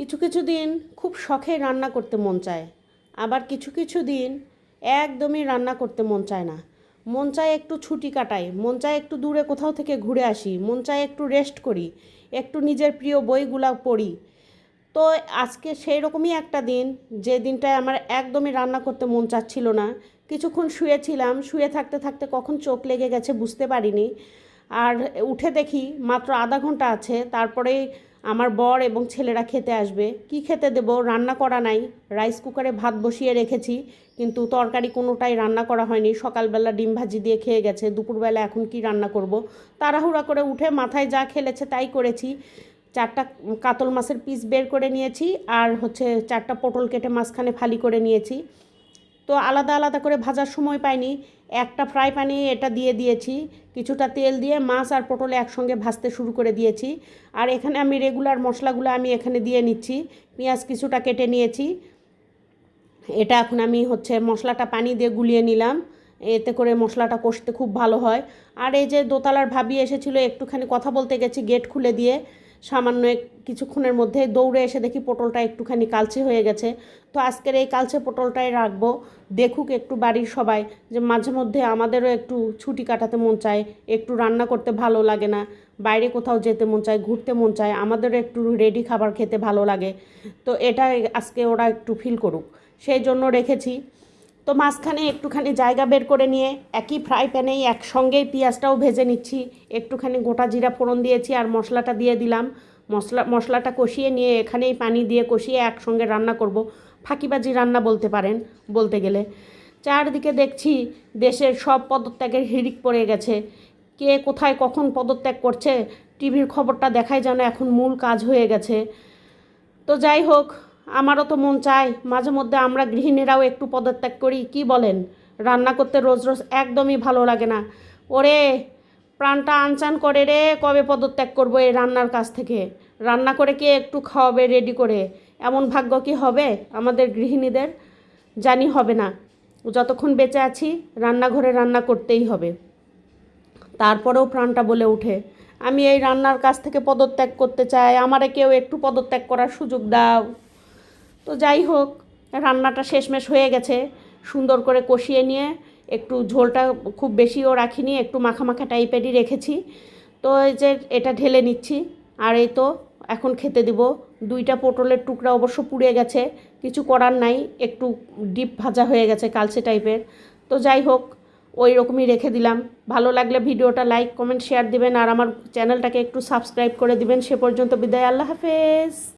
কিছু কিছু দিন খুব শখে রান্না করতে মন চায়, আবার কিছু কিছু দিন একদমই রান্না করতে মন চায় না। মন চায় একটু ছুটি কাটাই, মন চায় একটু দূরে কোথাও থেকে ঘুরে আসি, মন চায় একটু রেস্ট করি, একটু নিজের প্রিয় বইগুলা পড়ি। তো আজকে সেই রকমই একটা দিন, যে দিনটায় আমার একদমই রান্না করতে মন চাচ্ছিল না। কিছুক্ষণ শুয়েছিলাম, শুয়ে থাকতে থাকতে কখন চোখ লেগে গেছে বুঝতে পারিনি। আর উঠে দেখি মাত্র আধা ঘণ্টা আছে তারপরেই আমার বর এবং ছেলেরা খেতে আসবে। কি খেতে দেব? রান্না করা নাই। রাইস কুকারে ভাত বসিয়ে রেখেছি, কিন্তু তরকারি কোনোটাই রান্না করা হয়নি। সকালবেলা ডিম ভাজি দিয়ে খেয়ে গেছে। দুপুরবেলা এখন কি রান্না করব? তাড়াহুড়া করে উঠে মাথায় যা খেলেছে তাই করেছি। চারটা কাতল মাছের পিস বের করে নিয়েছি, আর হচ্ছে চারটা পটল কেটে মাঝখানে ফালি করে নিয়েছি। তো আলাদা আলাদা করে ভাজার সময় পাইনি। একটা ফ্রাই প্যানে এটা দিয়ে দিয়েছি, কিছুটা তেল দিয়ে মাছ আর পটল একসঙ্গে ভাজতে শুরু করে দিয়েছি। আর এখানে আমি রেগুলার মশলাগুলো আমি এখানে দিয়ে নিচ্ছি, পেঁয়াজ কিছুটা কেটে নিয়েছি। এটা এখন আমি হচ্ছে মশলাটা পানি দিয়ে গুলিয়ে নিলাম, এতে করে মশলাটা কষতে খুব ভালো হয়। আর এই যে দোতলার ভাবি এসেছিল, একটুখানি কথা বলতে গেছি, গেট খুলে দিয়ে। সামান্য কিছুক্ষণের মধ্যে দৌড়ে এসে দেখি পটলটা একটুখানি কালচে হয়ে গেছে। তো আজকের এই কালচে পটলটাই রাখব। দেখুক একটু বাড়ির সবাই যে মাঝে মধ্যে আমাদেরও একটু ছুটি কাটাতে মন চায়, একটু রান্না করতে ভালো লাগে না, বাইরে কোথাও যেতে মন চায়, ঘুরতে মন চায়, আমাদেরও একটু রেডি খাবার খেতে ভালো লাগে। তো এটা আজকে ওরা একটু ফিল করুক। সেই জন্য রেখেছি। তো মাঝখানে একটুখানি জায়গা বের করে নিয়ে একই ফ্রাই প্যানেই একসঙ্গেই পেঁয়াজটাও ভেজে নিচ্ছি। একটুখানি গোটা জিরা ফোড়ন দিয়েছি আর মশলাটা দিয়ে দিলাম। মশলা, মশলাটা কষিয়ে নিয়ে এখানেই পানি দিয়ে কষিয়ে একসঙ্গে রান্না করব। ফাঁকিবাজি রান্না বলতে পারেন, বলতে গেলে। চারদিকে দেখছি দেশের সব পদত্যাগের হিড়িক পড়ে গেছে। কে কোথায় কখন পদত্যাগ করছে, টিভির খবরটা দেখাই যেন এখন মূল কাজ হয়ে গেছে। তো যাই হোক আমারও তো মন চায়, মাঝে মধ্যে আমরা গৃহিণীরাও একটু পদত্যাগ করি, কি বলেন? রান্না করতে রোজ রোজ একদমই ভালো লাগে না। ওরে, প্রাণটা আনচান করে রে, কবে পদত্যাগ করব এই রান্নার কাছ থেকে? রান্না করে কে একটু খাওয়াবে রেডি করে? এমন ভাগ্য কি হবে আমাদের গৃহিণীদের? জানি হবে না। যতক্ষণ বেঁচে আছি, রান্নাঘরে রান্না করতেই হবে। তারপরেও প্রাণটা বলে ওঠে, আমি এই রান্নার কাছ থেকে পদত্যাগ করতে চাই, আমারে কেউ একটু পদত্যাগ করার সুযোগ দাও। তো যাই হোক, রান্নাটা শেষমেশ হয়ে গেছে। সুন্দর করে কষিয়ে নিয়ে একটু ঝোলটা খুব বেশিও রাখিনি, একটু মাখা মাখা টাইপেরই রেখেছি। তো এই যে এটা ঢেলে নিচ্ছি, আর এই তো এখন খেতে দিব। দুইটা পটলের টুকরা অবশ্য পুড়ে গেছে, কিছু করার নাই, একটু ডিপ ভাজা হয়ে গেছে কালচে টাইপের। তো যাই হোক, ওই রকমই রেখে দিলাম। ভালো লাগলে ভিডিওটা লাইক, কমেন্ট, শেয়ার দিবেন, আর আমার চ্যানেলটাকে একটু সাবস্ক্রাইব করে দিবেন। সে পর্যন্ত বিদায়, আল্লাহ হাফেজ।